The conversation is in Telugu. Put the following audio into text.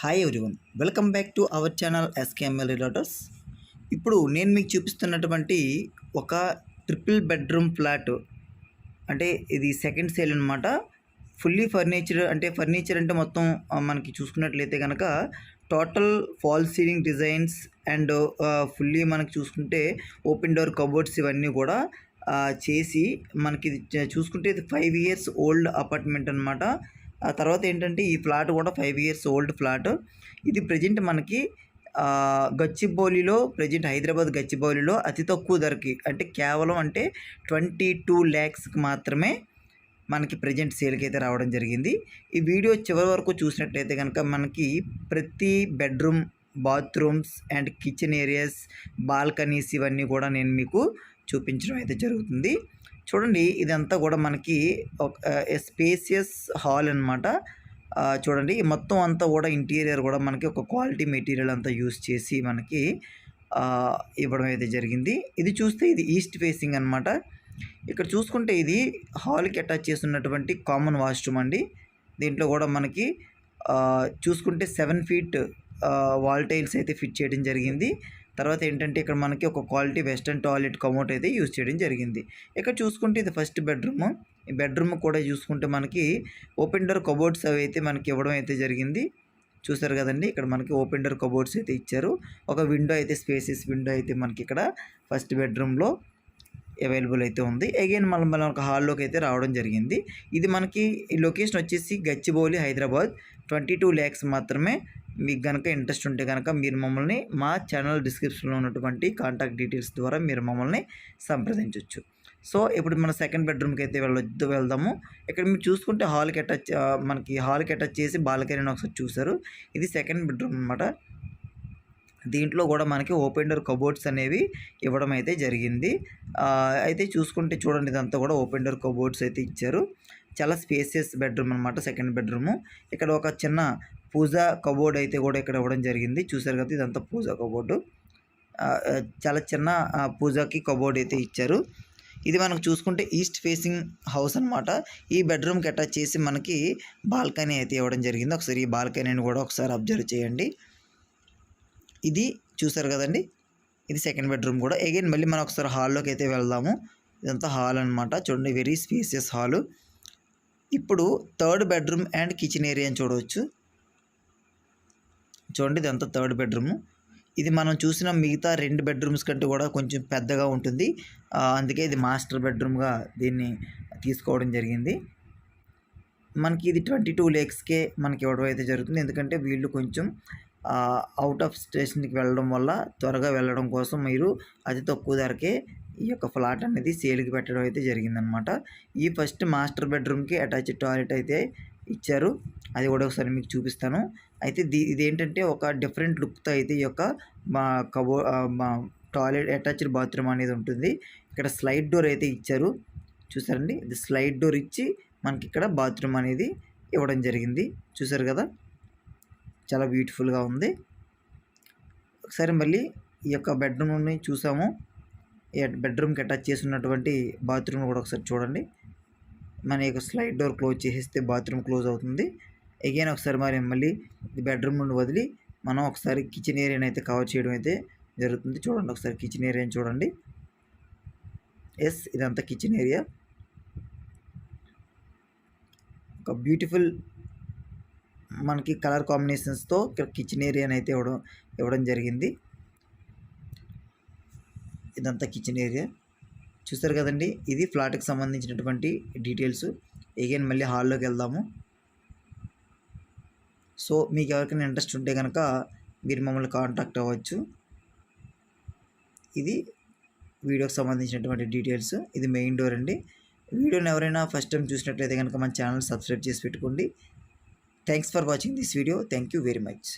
Hi everyone welcome back to our channel SKML realtors ఇప్పుడు నేను మీకు చూపిస్తున్నటువంటి ఒక ట్రిపుల్ బెడ్రూమ్ ఫ్లాట్ అంటే ఇది సెకండ్ సేల్ అనమాట ఫుల్లీ ఫర్నిచర్ అంటే ఫర్నిచర్ అంటే మొత్తం మనకి చూసుకున్నట్లయితే కనుక total fall ceiling designs and fully మనకి చూసుకుంటే ఓపెన్ డోర్ కబోర్డ్స్ ఇవన్నీ కూడా చేసి మనకి ఇది చూసుకుంటే ఇది ఫైవ్ ఇయర్స్ ఓల్డ్ అపార్ట్మెంట్ అనమాట ఆ తర్వాత ఏంటంటే ఈ ఫ్లాట్ కూడా ఫైవ్ ఇయర్స్ ఓల్డ్ ఫ్లాట్. ఇది ప్రజెంట్ మనకి గచ్చిబౌలిలో ప్రజెంట్ హైదరాబాద్ గచ్చిబౌలిలో అతి తక్కువ ధరకి అంటే కేవలం అంటే ట్వంటీ టూ ల్యాక్స్కి మాత్రమే మనకి ప్రజెంట్ సేల్కి అయితే రావడం జరిగింది. ఈ వీడియో చివరి వరకు చూసినట్లయితే కనుక మనకి ప్రతి bedroom bathrooms and kitchen areas balconies ఇవన్నీ కూడా నేను మీకు చూపించడం అయితే జరుగుతుంది. చూడండి ఇదంతా కూడా మనకి ఒక స్పేసియస్ హాల్ అనమాట చూడండి మొత్తం అంతా కూడా ఇంటీరియర్ కూడా మనకి ఒక క్వాలిటీ మెటీరియల్ అంతా యూస్ చేసి మనకి ఇవ్వడం అయితే జరిగింది. ఇది చూస్తే ఇది ఈస్ట్ ఫేసింగ్ అనమాట ఇక్కడ చూసుకుంటే ఇది హాల్కి అటాచ్ చేసి ఉన్నటువంటి కామన్ వాష్రూమ్ అండి. దీంట్లో కూడా మనకి చూసుకుంటే సెవెన్ ఫీట్ వాల్ టైల్స్ అయితే ఫిట్ చేయడం జరిగింది. తర్వాత ఏంటంటే ఇక్కడ మనకి ఒక క్వాలిటీ వెస్టర్న్ టాయిలెట్ కమోట్ అయితే యూజ్ చేయడం జరిగింది. ఇక్కడ చూసుకుంటే ఇది ఫస్ట్ బెడ్రూమ్ ఈ బెడ్రూమ్ కూడా చూసుకుంటే మనకి ఓపెన్ డోర్ కబోర్డ్స్ అవి అయితే మనకి ఇవ్వడం అయితే జరిగింది. చూసారు కదండి ఇక్కడ మనకి ఓపెన్ డోర్ కబోర్డ్స్ అయితే ఇచ్చారు. ఒక విండో అయితే స్పేసెస్ విండో అయితే మనకి ఇక్కడ ఫస్ట్ బెడ్రూమ్లో అవైలబుల్ అయితే ఉంది. అగైన్ మనం మనం ఒక హాల్లోకి అయితే రావడం జరిగింది. ఇది మనకి ఈ లొకేషన్ వచ్చేసి గచ్చిబౌలి హైదరాబాద్. ట్వంటీ టూ ల్యాక్స్ మాత్రమే మీకు కనుక ఇంట్రెస్ట్ ఉంటే కనుక మీరు మమ్మల్ని మా ఛానల్ డిస్క్రిప్షన్లో ఉన్నటువంటి కాంటాక్ట్ డీటెయిల్స్ ద్వారా మీరు మమ్మల్ని సంప్రదించవచ్చు సో ఇప్పుడు మన సెకండ్ బెడ్రూమ్కి అయితే వెళ్ళొద్దు వెళ్దాము. ఇక్కడ మీరు చూసుకుంటే హాల్కి అటాచ్ మనకి హాల్కి అటాచ్ చేసి బాల్కనీని ఒకసారి చూసారు ఇది సెకండ్ బెడ్రూమ్ అనమాట దీంట్లో కూడా మనకి ఓపెన్ డోర్ కబోర్డ్స్ అనేవి ఇవ్వడం అయితే జరిగింది. అయితే చూసుకుంటే చూడండి ఇదంతా కూడా ఓపెన్ డోర్ కబోర్డ్స్ అయితే ఇచ్చారు. చాలా స్పేసియస్ బెడ్రూమ్ అనమాట సెకండ్ బెడ్రూము. ఇక్కడ ఒక చిన్న పూజా కబోర్డ్ అయితే కూడా ఇక్కడ ఇవ్వడం జరిగింది. చూసారు కదా ఇదంతా పూజా కబోర్డు. చాలా చిన్న పూజాకి కబోర్డ్ అయితే ఇచ్చారు. ఇది మనకు చూసుకుంటే ఈస్ట్ ఫేసింగ్ హౌస్ అనమాట ఈ బెడ్రూమ్కి అటాచ్ చేసి మనకి బాల్కనీ అయితే ఇవ్వడం జరిగింది. ఒకసారి ఈ బాల్కనీని కూడా ఒకసారి అబ్జర్వ్ చేయండి. ఇది చూసారు కదండి? ఇది సెకండ్ బెడ్రూమ్ కూడా. అగైన్ మళ్ళీ మనం ఒకసారి హాల్లోకి అయితే వెళ్దాము. ఇదంతా హాల్ అనమాట చూడండి వెరీ స్పేసియస్ హాలు. ఇప్పుడు థర్డ్ బెడ్రూమ్ అండ్ కిచెన్ ఏరియాని చూడవచ్చు. చూడండి ఇదంతా థర్డ్ బెడ్రూమ్. ఇది మనం చూసిన మిగతా రెండు బెడ్రూమ్స్ కంటే కూడా కొంచెం పెద్దగా ఉంటుంది. అందుకే ఇది మాస్టర్ బెడ్రూమ్గా దీన్ని తీసుకోవడం జరిగింది. మనకి ఇది ట్వంటీ టూ లేక్స్కే మనకి ఇవ్వడం అయితే జరుగుతుంది. ఎందుకంటే వీళ్ళు కొంచెం అవుట్ ఆఫ్ స్టేషన్కి వెళ్ళడం వల్ల త్వరగా వెళ్ళడం కోసం మీరు అతి తక్కువ ధరకే ఈ యొక్క ఫ్లాట్ అనేది సేల్కి పెట్టడం అయితే జరిగిందనమాట. ఈ ఫస్ట్ మాస్టర్ బెడ్రూమ్కి అటాచ్డ్ టాయిలెట్ అయితే ఇచ్చారు. అది కూడా ఒకసారి మీకు చూపిస్తాను. అయితే దీ ఇదేంటంటే ఒక డిఫరెంట్ లుక్తో అయితే ఈ యొక్క మా కబో మా టాయిలెట్ అటాచ్డ్ బాత్రూమ్ అనేది ఉంటుంది. ఇక్కడ స్లైడ్ డోర్ అయితే ఇచ్చారు. చూసారండి? ఇది స్లైడ్ డోర్ ఇచ్చి మనకి ఇక్కడ బాత్రూమ్ అనేది ఇవ్వడం జరిగింది. చూసారు కదా? చాలా బ్యూటిఫుల్గా ఉంది. ఒకసారి మళ్ళీ ఈ యొక్క బెడ్రూమ్ని చూసాము. ఈ బెడ్రూమ్కి అటాచ్ చేసి ఉన్నటువంటి బాత్రూమ్ కూడా ఒకసారి చూడండి. మన యొక్క స్లైడ్ డోర్ క్లోజ్ చేసేస్తే బాత్రూమ్ క్లోజ్ అవుతుంది. అగైన్ ఒకసారి మరి మళ్ళీ బెడ్రూమ్ నుండి వదిలి మనం ఒకసారి కిచెన్ ఏరియాని అయితే కవర్ చేయడం అయితే జరుగుతుంది. చూడండి ఒకసారి కిచెన్ ఏరియాని చూడండి. ఎస్ ఇదంతా కిచెన్ ఏరియా ఒక బ్యూటిఫుల్ మనకి కలర్ కాంబినేషన్స్తో ఇక్కడ కిచెన్ ఏరియాని అయితే ఇవ్వడం ఇవ్వడం జరిగింది. ఇదంతా కిచెన్ ఏరియా చూస్తారు కదండి ఇది ఫ్లాట్కి సంబంధించినటువంటి డీటెయిల్స్. ఎగైన్ మళ్ళీ హాల్లోకి వెళ్దాము. సో మీకు ఎవరికైనా ఇంట్రెస్ట్ ఉంటే కనుక మీరు మమ్మల్ని కాంటాక్ట్ అవ్వచ్చు. ఇది వీడియోకి సంబంధించినటువంటి డీటెయిల్స్. ఇది మెయిన్ డోర్ అండి. వీడియోని ఎవరైనా ఫస్ట్ టైం చూసినట్లయితే కనుక మన ఛానల్ సబ్స్క్రైబ్ చేసి పెట్టుకోండి. Thanks for watching this video thank you very much